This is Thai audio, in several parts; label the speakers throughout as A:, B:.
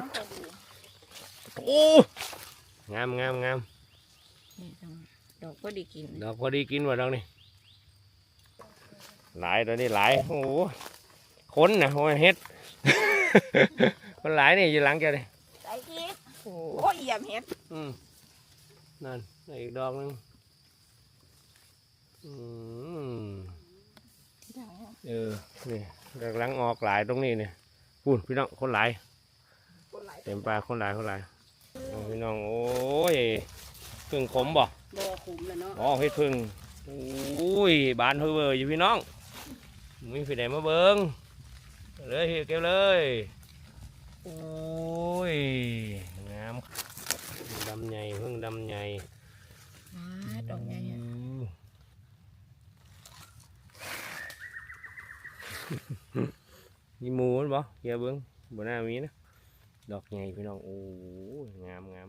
A: ดโอ้งามงามงาม
B: นี่จังดอกก็ดีกิน
A: ดอกพอดีกินว่ะดอกนี่หลายตัวนี้หลายโอ้โหคนนะโอ้ยเฮ็ดคนหลายนี่อยู่หลังแกเลย
B: ใส่อีก
A: โอ้
B: โอ้ยเยี่ยมเห็ด
A: อืมนั่นได้อีกดอกหนึงอืมเออนี่กำลังออกหลายตรงนี้เนี่ยพูดพี่น้องคนหลาย
B: คนหลาย
A: เต็มปลาคนหลายคนหลายเอาพี่น้องโอ้ยพึ่งขมบ่
B: บ่อขุมแล้วเนาะ
A: อ๋อเฮ็ดพึ่งโอ้ยบานเฮ้ยเบอร์อยู่พี่น้องมีพี่ใดมาเบิ้งเลยเฮ็ดเก็บเลยโอ้ยงามดำใหญ่พึ่งดำใหญ่
B: อ่าดอกใหญ่อะ
A: มีหมูมั้ยบ่เฮียเบิ้งบนหน้ามีนะ ดอกใหญ่พี่น้องโอ้ยงามงาม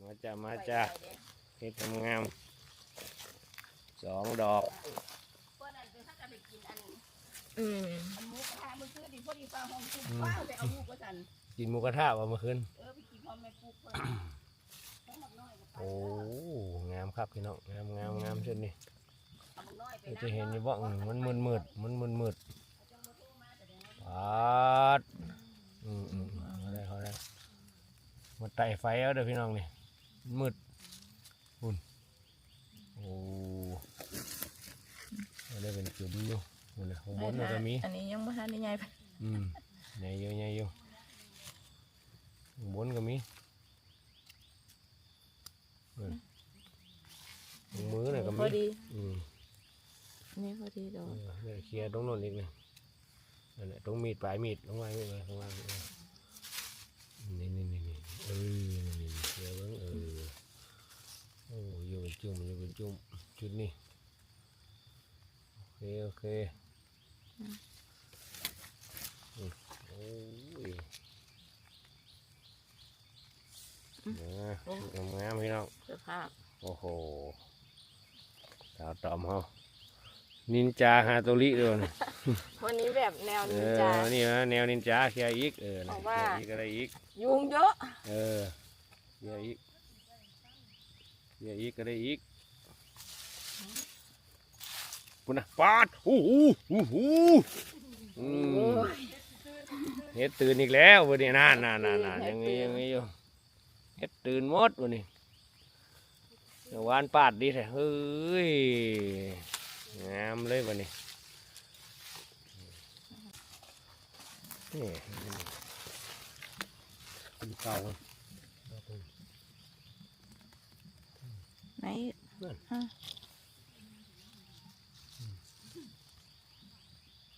A: มาจ้ามาจ้าเฮ็ดงามๆสองดอก
B: อืม
C: อันหมูกระทะเมื่อคืนนี่พอดีฟ้าห้องคุกว้าวไปเอาลูกว่าสัน
A: กินหมูกระทะว่าเมื่อคืน
C: เออไปกินพร้อมแม่ปุ๊กเพิ่นเอาหมักน้อยก็ไป
A: โอ้งามครับพี่น้องงามงามงามเช่นนี้
C: เอาหมักน้อยไป
A: เรา
C: นะ
A: จะเห็นอยู่บ่อืมมันมืดมืดมันมืดมืดปาดอืมอืมเขาได้เขาได้มาไต่ไฟเอาเด้อพี่น้องนี่มืดอุ่นโอ้เอาได้เป็นจุดอยู่อุ่นเลยข้างบนมันก็มี
B: อันนี้ยังไม่ทันได้ใหญ่ไป
A: อืมใหญ่อยู่ใหญ่อยู่ข้างบนก็มีเออตรงมือน่ะก็
B: พ
A: มี
B: อดี
A: อืม
B: นี่พอดีดอก
A: เออเดี๋ยวเคลียร์ตรงโน้นอีกเลยนั่นแหละตรงมีดปลายมีดลงมาไม่เลยลงมาเออนี่นี่นี่นี่เออนี่นี่เคลียร์เบ้างเออโอ้ยอยู่เป็นจุ่มอยู่เป็นจุ่มจุดนี้โอเคโอเคอืมโอ้ยนะงามๆพี่น้อง
B: สภาพ
A: โอ้โหสาวตอมเขา นินจาฮาโตริด้วยนะ
B: วันนี้แบบแนว
A: เอ
B: นิน
A: อ
B: จา
A: นี่นะแนวนินจาเคลียร์อีกเออนะ
B: บอก
A: เค
B: ว่า
A: ลียร์อีกอะไรอีก
B: ยุงเยอะ
A: เออเคลียร์อีกเคลียร์อีกอะไรอีกปุ่นนะปาดโอ้โหโอ้โหอืมเฮ็ดตื่นอีกแล้ววันนี้น่านน่านน่านน่านยังมียังมีอยู่เฮ็ดตื่นหมดวันนี้เดี๋ยววานปาดดีแท้เฮ้ย งามเลยวันนี้นี่เป็นเก่า
B: ไหน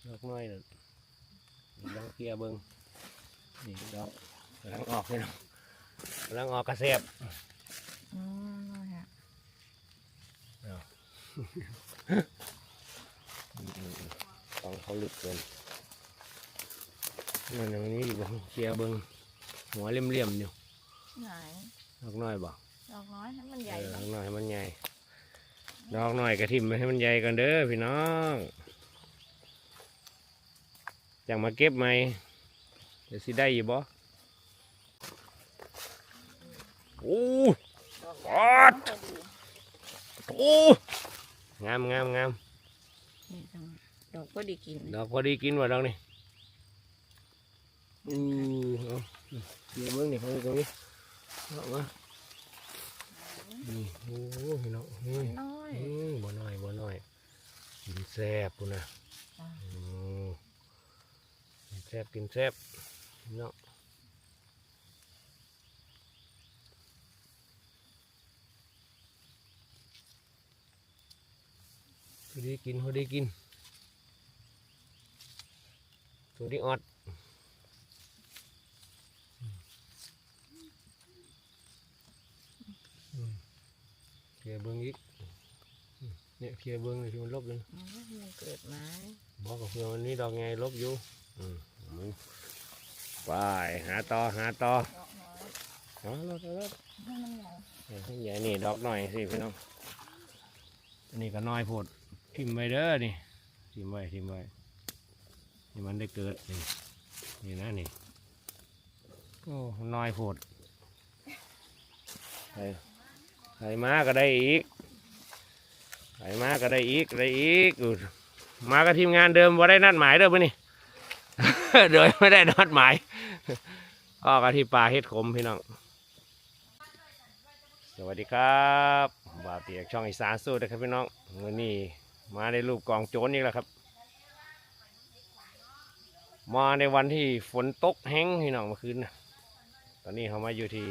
A: ดอกน้อยน่ะดอกเกียเบิงนี่ดอกกำลังออกเลยเนาะกำลังออกกระเสียบ
B: อืมฮะ
A: ต้องเขาลึกเกินนั่นอย่างนี้ดีกว่าเกียเบิงหัวเลี่ยมๆอยู่
B: ไหน
A: ดอกน้อยบ่
B: ดอกน้อยให้มันใหญ่
A: เออด
B: เนาะ
A: อกน้อยให้มันใหญ่ดอกน้อยกระทิมไปให้มันใหญ่กันเด้อพี่น้องจังมาเก็บไหมเดี๋ยวสิได้อยู่บ่โอ้
B: ดอก
A: ปาด
B: พอดี
A: โอ้ งามงามงาม
B: นี่จังดอกก็ดีกิน
A: ดอกพอดีกินว่ะดอกนี่อือเอาเดี๋ยวเบิ้งนี่เขาตรงนี้เอามานี่โอ้พี่น้องนี่
B: น้อย
A: อืมบ่น้อยบ่น้อยกินแซ่บปุ่นนะ
B: อ่า
A: อืมกินแซ่บกินแซ่บพี่น้อง พอดีกินพอดีกินตัวนี้ออดอืมเคลียร์เบิ้งอีกอืมเนี่ยเคลียร์เบิ้งเลยที่มันลบเลย
B: อืมมันเกิดไม้
A: บอกกับเพื่อนวันนี้ดอกไงลบอยู่อืมมึงไปหาต่อหาต่อ
B: ดอกน้อย
A: หาลดลด
B: ให้มันใหญ่
A: ใหญ่นี่ดอกหน่อยสิพี่น้องอันนี้ก็น้อยโพด พิมพ์ไปเด้อนี่ทิมไว้ทิมไว้นี่มันได้เกิดนี่นี่นะนี่โอ้น้อยโพดใส่ใส่มาก็ได้อีกใส่มาก็ได้อีกได้อีกอูมากับทีมงานเดิมว่าได้นัดหมายเด้อปะนี่โดยไม่ได้นัดหมายก็กะที่ปลาเฮ็ดขมพี่น้องสวัสดีครับบ่าวเปียกช่องอีสานสู้นะครับพี่น้องวันนี้ มาในรูปกองโจรนี่แหละครับ มาในวันที่ฝนตกแห้งพี่น้องเมื่อคืนนะตอนนี้เขามาอยู่ที่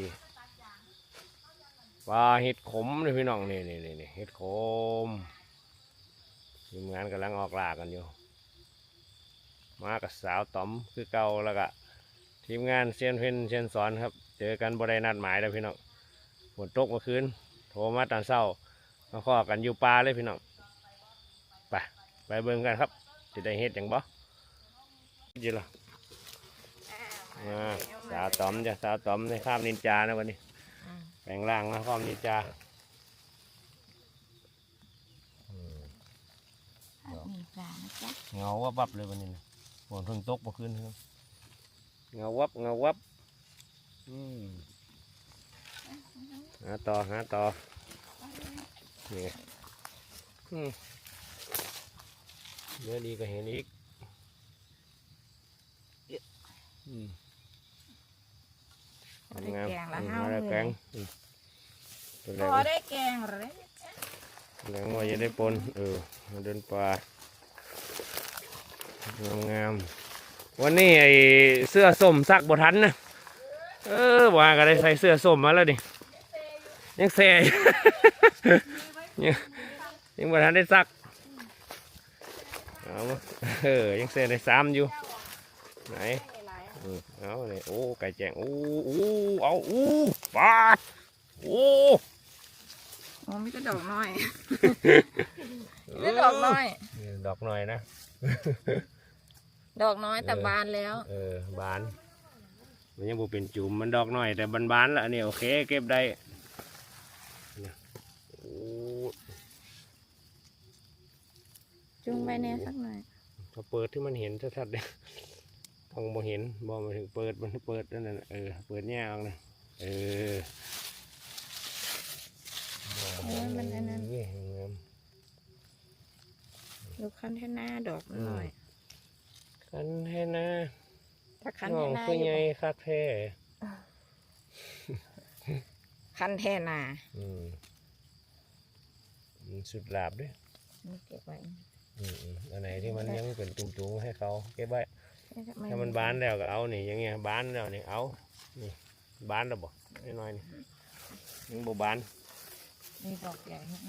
A: ปลาเห็ดขมเลยพี่น้องนี่นี่นี่นี่เห็ดขมทีมงานกำลังออกลากันอยู่ มากับสาวต๋อมคือเก่าแล้วก็ทีมงานเซียนเพนเซียนสอนครับ เจอกันบรินัดหมายแล้วพี่น้องฝนตกเมื่อคืน โทรมาตอนเช้ามาขอกันอยู่ป่าเลยพี่น้อง ไปเบิ่งกันครับจะได้เฮ็ดอย่างบ่ยี่ละอ่าสาวต๋อมจ้ะสาวต๋อมในข้ามนินจานะวันนี้
B: อืม
A: แปลงร่างมาข้ามนินจาอืม
B: มีปลานะจ๊ะ
A: เงาวับวับเลยวันนี้นะฝนเพิ่งตกเมื่อคืนครับเงาวับเงาวับอืมหาต่อหาต่อนี่ไงอืม เนื้อดีก็เห็นอีกอืม
B: พอได้แกงละ
A: อืม
B: ห้า
A: มา
B: เล
A: ได้แก
B: ย
A: งอืมตัวแร
B: พ
A: ก
B: อได้แกงเลย
A: แรงว่าจะได้ปนเออมาเดินป่างามๆวันนี้ไอเสื้อส้มซักบทันนะเออว่าก็ได้ใส่เสื้อส้มมาแล้วดิยังแซ่ยังยังบทันได้ซัก เอามาเออยังแซ่ได้สามอยู่ไหนอืมเอาเลยโอ้ไก่แจงโอ้โอ้เอาโอ้ปาดโอ้
B: โอ้มีแต่ดอกน้อยมีแต่ดอกน้อย
A: นี่ดอกหน่อยนะ
B: ดอกน้อยแต่บานแล้ว
A: เออบานมันยังบ่เป็นจุ่มมันดอกหน่อยแต่บานบานๆละอันนี้โอเค เก็บได้เนี่ยโอ้
B: จุงไปแน่สักหน่อย
A: พอเปิดที่มันเห็นชัดๆเนี่ยต้องบ่เห็นบ่มาถึงเปิดมันเปิดนั่นน่ะเออเปิดแง่เอานะเออ
B: เออมันอันนั้น
A: นี่งาม
B: ดูคันแท่หน้าดอกมันหน่อย
A: กันให้นะ
B: ถ้าคัน
A: น้อ
B: แท่
A: ง
B: หน้า
A: คือ
B: อยู่
A: ไงคักแท้
B: คันแท่หน้า
A: อืมอืมสุดลาบเด้วย
B: นี่เก็บไว้
A: อันไหนที่มันยังเป็นจุ่มๆให้เขาเก็บไว้ถ้ามันบานแล้วก็เอานี่ยังไงบานแล้วนี่เอานี่บานแล้วบอกน้อยๆนี่ยังบ่บาน
B: นี่ดอกใหญ่น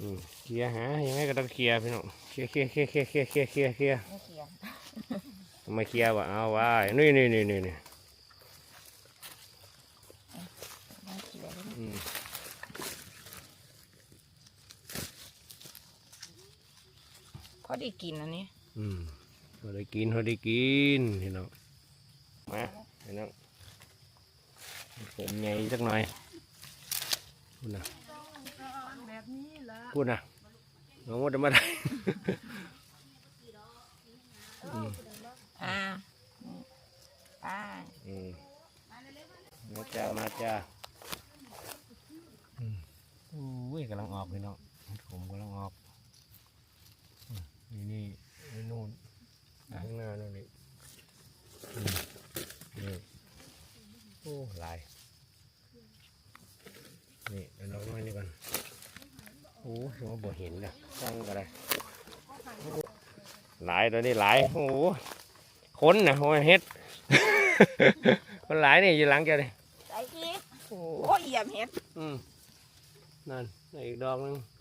A: อืมเคลียหายังไงก็ต้องเคลียพี่น้องเคลียเคลียเคลียเคลียเคลียเคลียเคลีย
B: ไม่เค
A: ลียวะเอาว่านี่นี่นี่นี่
B: ได้กินอันนี้
A: อืมพอได้กินพอได้กินพี่น้องมาพี่น้องผมใหญ่สักหน่อยพูดนะ
C: แบบนี้ละ
A: พูดนะน้องว่าจะมาได้
B: อ่าไป้า
A: อืมมาจ้ามาจ้าอืมอุ้ยกำลังออกพี่น้องผมกำลังออก อืมนี่นี่นี่นู่นข้างหน้านู่นนี่อืมนี่โอ้หลายนี่เอาดอกน้อยนี่ก่อนโอ้ยว่าบ่เห็นนะตั้งก็ได้หลายตัวนี้หลายโอ้โหคนนะโอ้ยเฮ็ด คนหลายนี่อยู่หลังแกเลย
B: ใส่อีก
A: โอ้
B: โอ้ยเหยียบเห็ด
A: อืมนั่นได้อีกดอกหนึงอืม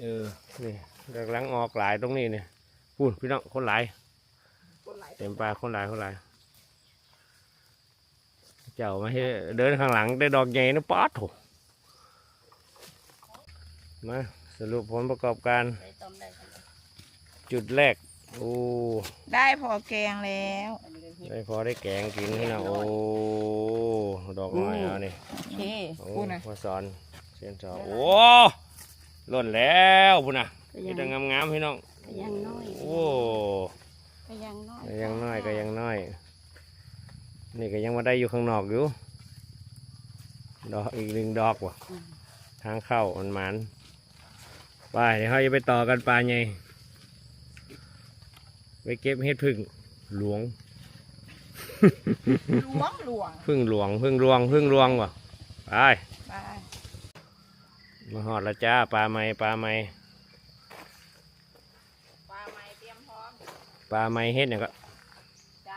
A: เออ นี่กำลังออกหลายตรงนี้เนี่ยพูดพี่น้องคนหลาย
B: คนหลาย
A: เต็มปลาคนหลายคนหลาย เจ้ามาให้เดินข้างหลังได้ดอกใหญ่นะป๊อดโถมาสรุปผลประกอบการ
B: ใส่ต้มได้
A: จุดแรก โอ้
B: ได้พอแกงแล้ว
A: ได้พอได้แกงกินนี่นะโอ้ ดอกน้อยเอานี่
B: โอเค
A: โอ้
B: พูดนะ
A: พอสอนเส้ นสองโอ้หล่นแล้วพุ่นน่ะ
B: ก็
A: นี่
B: ยัง
A: แต่งามๆพี่น้อง
B: ก็ยังน้อย
A: โอ้
B: ก็ยังน้อย
A: ก็ยังน้อยก็ยังน้อย นี่ก็ยังมาได้อยู่ข้างนอกอยู่ดอกอีกหนึ่งดอกว่ะ
B: อืม
A: ทางเข้ามันหมันไปเดี๋ยวเราจะไปต่อกันปลาไงไปเก็บเห็ดพึ่งหลวง
B: หลวงหลวง
A: พึ่งหลวงพึ่งรวงพึ่งรวงว่ะไป
B: ไป
A: มาหอดและจ้าปลาไม้ปลาไม้
B: ปลาไม้เตรียมพร้อม
A: ปลาไม้เห็ดเนี่ยก็
B: จ้ะ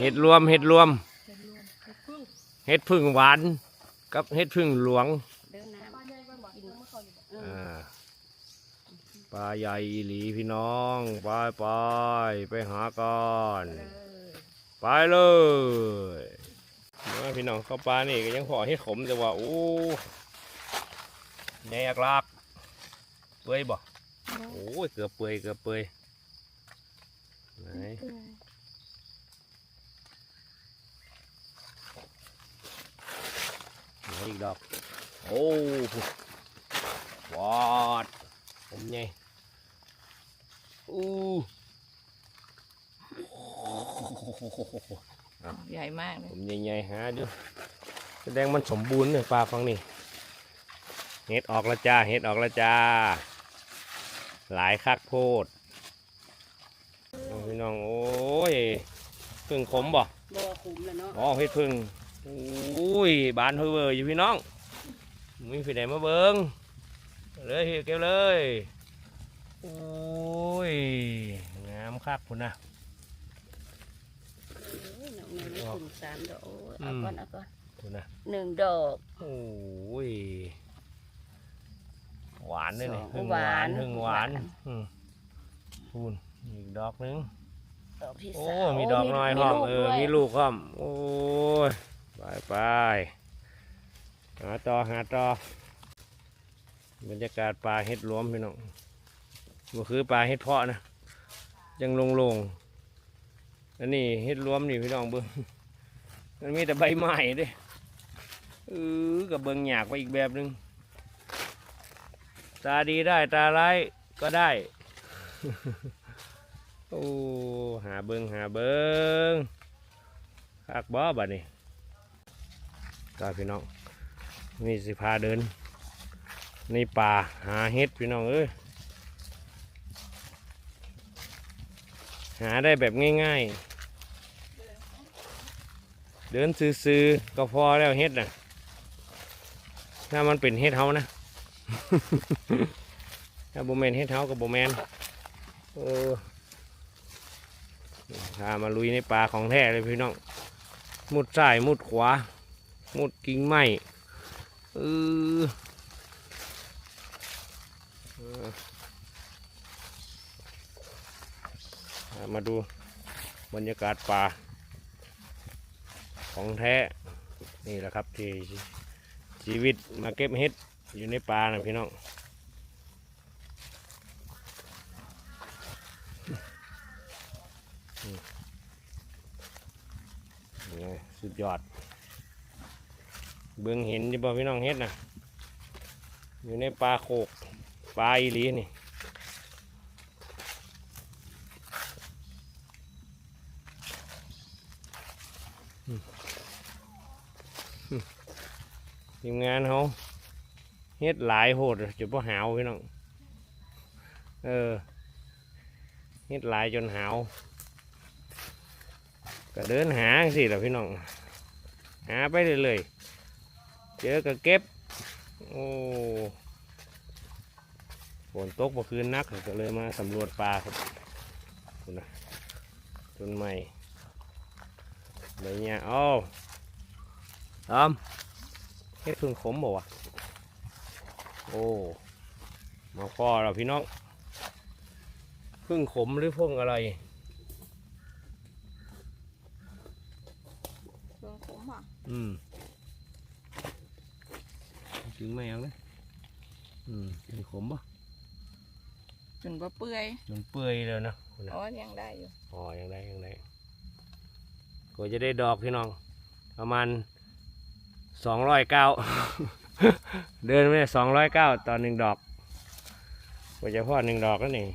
A: เห็ดรวมเห็ดรวม
B: เป็นรวมเป็นพึ่ง
A: เห็ดพึ่งหวานกับเห็ดพึ่งหลวง
B: เดินน้ำกินเออ
A: อ่าปลาใหญ่อีหลีพี่น้องไปไปไปหาก่อน
B: เลย
A: ไปเลย มาพี่น้องเข้าปลานี่ก็ยังพอเห็ดขมแต่ว่าโอ้แนกลากเปื่อยบ่โอ้ยเกือบเปื่อยเกือบเปื่อยไหนไหนอีกดอกโอ้วอดผมไงอู้
B: ใหญ่มากเล
A: ผ
B: ย
A: มใหญ่ๆหาดูแสดงมันสมบูรณ์เนี่ยปลาฟังนี่เห็ดออกและจ้าเห็ดออกและจ้า หลายคักโพดเอาพี่น้องโอ้ยพึ่งขมบ่
B: บ่ขุมแล้วเนาะ
A: อ๋อเห็ดพึ่งอุ้ยบานเพื่ออยู่พี่น้องมีพี่ไหนมาเบิงเลยเก็บเลยโอ้ยงามคักพุ่นนะ
B: หนึ่งหนึ่งขุมสามดอกโอ้ย
A: อื
B: เอา
A: ม
B: ก่อนเอาก่อน
A: พุ่นนะ
B: หนึ่งดอก
A: โอ้ยหวานเลยนี่
B: สอง
A: พึ่งหวาน
B: หวาน
A: พึ่งหวาน
B: หวาน
A: อืมพูนอีกดอกหนึง
B: ดอกที่
A: โอ้
B: สาม
A: มีดอกน้อยหอมเออมี
B: ลูก
A: ลูกหอมโอ้ยไปไปหาต่อหาต่อบรรยากาศปลาเฮ็ดหล้วมพี่น้องก็คือปลาเฮ็ดเพาะนะยังลงลงๆ อันนี้เฮ็ดหล้วมนี่พี่น้องเบิ้งมันมีแต่ใบไม้เด้เออกับเบิ้งหยากไปอีกแบบหนึ่งตาดีได้ตาร้ายก็ได้ โอ้หาเบิงหาเบิงคักบ่บัดนี้ก็พี่น้องนี่สิพาเดินในป่าหาเห็ดพี่น้องเอ้ย หาได้แบบง่ายๆ เดินซื้อๆก็พอแล้วเห็ดนะถ้ามันเป็นเห็ดเฮานะถ้าโบแมนเห็ดเฮากับโบแมนเออพามาลุยในป่าของแท้เลยพี่น้องมุดซ้ายมุดขวา มุดกิ่งไม้เออเออพา มาดูบรรยากาศป่า ของแท้ นี่แหละครับที่ชีวิตมาเก็บเห็ดอยู่ในป่านะพี่น้องนี่ไงสุดยอด เบิ่งเห็นจะบ่พี่น้องเฮ็ดนะอยู่ในปลาโขกปลาอีหลีนี่อืมอืม ทีมงานเขาเฮ็ดหลายโหดจะบ่หาวพี่น้อง เออเฮ็ดหลายจนหาวก็เดินหาสิล่ะพี่น้อง หาไปเรื่อยๆเจอก็เก็บ โอ้ฝนตกเมื่อคืนนักก็เลยมาสำรวจปลาครับดูนะต้นไม้ใบเนี้ยอ้าวตอม เฮ็ดพึ่งขมบ่วะโอ้มาพอแล้วพี่น้องพึ่งขมหรือพึ่งอะไร
B: เครื่องขมอะ
A: อืมถึงไม่เอาเลยอืมเป็นขมปะ
B: จนว่าเปื่อย
A: มันเปื่อยแล้วนะคุณนะ
B: อ๋อยังได้อยู่
A: อ๋อยังได้ยังได้ก็จะได้ดอกพี่น้อง ประมาณ สองร้อยเก้าเดินไปสองร้อยเก้าตอนหนึ่งดอกกว่าจะพอหนึ่งดอกแล้วนี่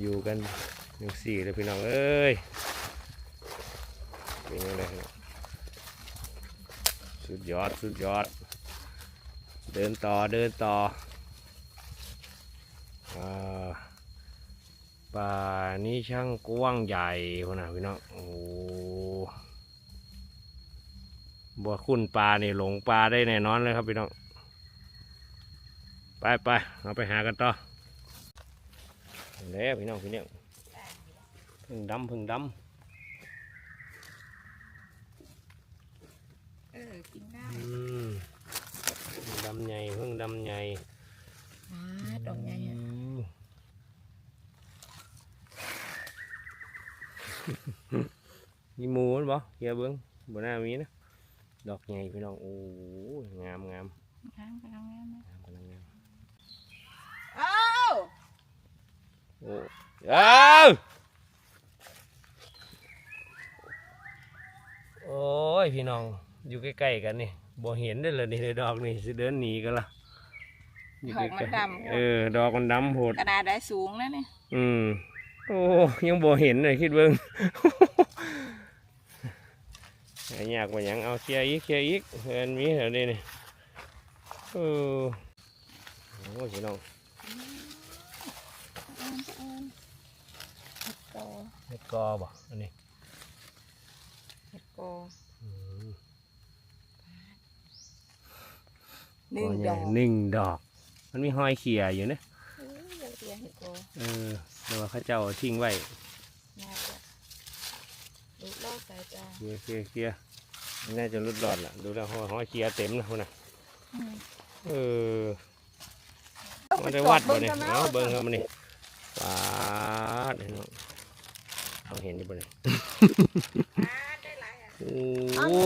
A: อยู่กันหนึ่งสี่เลยพี่น้องเอ้ยเป็นยังไงสุดยอดสุดยอด เดินต่อเดินต่อป่านี้ช่างกว้างใหญ่พอนะพี่น้องโอ้ บัวคุณปลานี่หลงปลาได้แน่นอนเลยครับพี่น้อง ไปไปเราไปหากันต่อแล้วพี่น้องพี่น้องเพึ่งดำเพึ่งด
B: เออกินได้ำ
A: อืมเพึ่งดำใหญ่เพึ่งดำใหญ่
B: อ่าดอกใหญ่อะ
A: อืมมีหมูมั้ยบ่เฮียเบิ้งบนหน้ามีนะ ดอกใหญ่พี่น้องโอ้ยงามงาม
B: ข้างไปทางนั้นนะ
A: งามกำลังงาม
B: เอ้า
A: โอ้เอ้าโอ้ยพี่น้องอยู่ใกล้ๆกันนี่บ่เห็นได้เลยนี่ดอกนี่สิเดินหนีกันละอยู่
B: ดอกมัน
A: ใกล้
B: ดำ
A: ๆเออ ดอกมันดำโหด
B: กระดาษได้สูงนะเนี่ย
A: อืมโอ้ยังบ่เห็นเลยคิดเบิ่งไอ้ยากว่าหยังเอาเคลียร์อีกเคลียร์อีกเห็นมีแถวนี้นี่เออโอ้ยพี่น้อง
B: โต
A: เฮ็ดกอบ่อันนี้
B: เห็ดโก
A: อืม
B: หนึ่ง
A: กอ
B: ด
A: ใญ่
B: อก
A: หนึ่งดอก มันมีห้อยเขียอยู่นะ
B: เออเดี๋ยวเดี๋ยวเห็ดโก
A: เออแต่ว่าเขาเจ้าทิ้งไว้
B: น่าจะดูรอบสายตา
A: เคลียร์เคลียร์เคลียร์น่าจะรุดรอดล่ะ ดูแล้วห้อยเขียเต็มนะพุ่นน่ะ
B: อืม
A: เออมันได้วัดบ่เนี่ยเอาเบิ่งครับมันนี่ปาดเห็นบ่เอาเห็นอยู่บ่เนี่ย
B: ได้หลายอะ
A: โอ้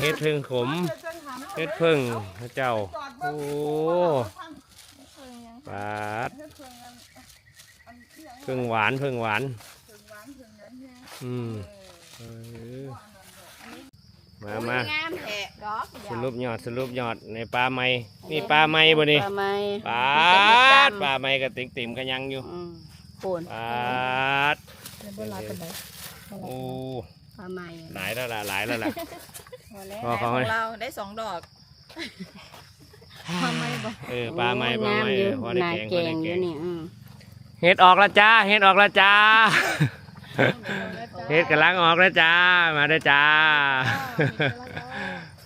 A: เฮ็ดเพิ่งขมเฮ็ดเพิ่งพระเจ้า โอ้
B: เพิ่งยัง
A: ปาดเพิ่งหวานเพิ่งหวาน อืมเออ มามา
B: งามแท้ดอก
A: สรุปยอดสรุปยอดในปลาไม้นี่ปลาไม้บ่นี่
B: ปลาไม้
A: ปาดปลาไม้ก็ติ่งติ่มๆก็ยังอยู่
B: อืมโคน
A: ปาด
B: เป็นโบราณเป็นไร
A: โอ้
B: ปลาไม้
A: หลายแล้วล่ะหลายแล้วล่ะ
B: พอแล้ว
A: พอ
B: ข
A: เขา
B: อง
A: ให้
B: เราได้สองดอกปลาไม้บ่
A: เออปลาไม้ปลาไม้เออพอได้แกงพอได้แกง
B: อืม
A: เฮ็ดออกแล้วจ้าเฮ็ดออกแล้วจ้า เฮ็ดกำลังออกแล้วจ้า มาเด้อจ้า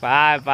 A: ไปไป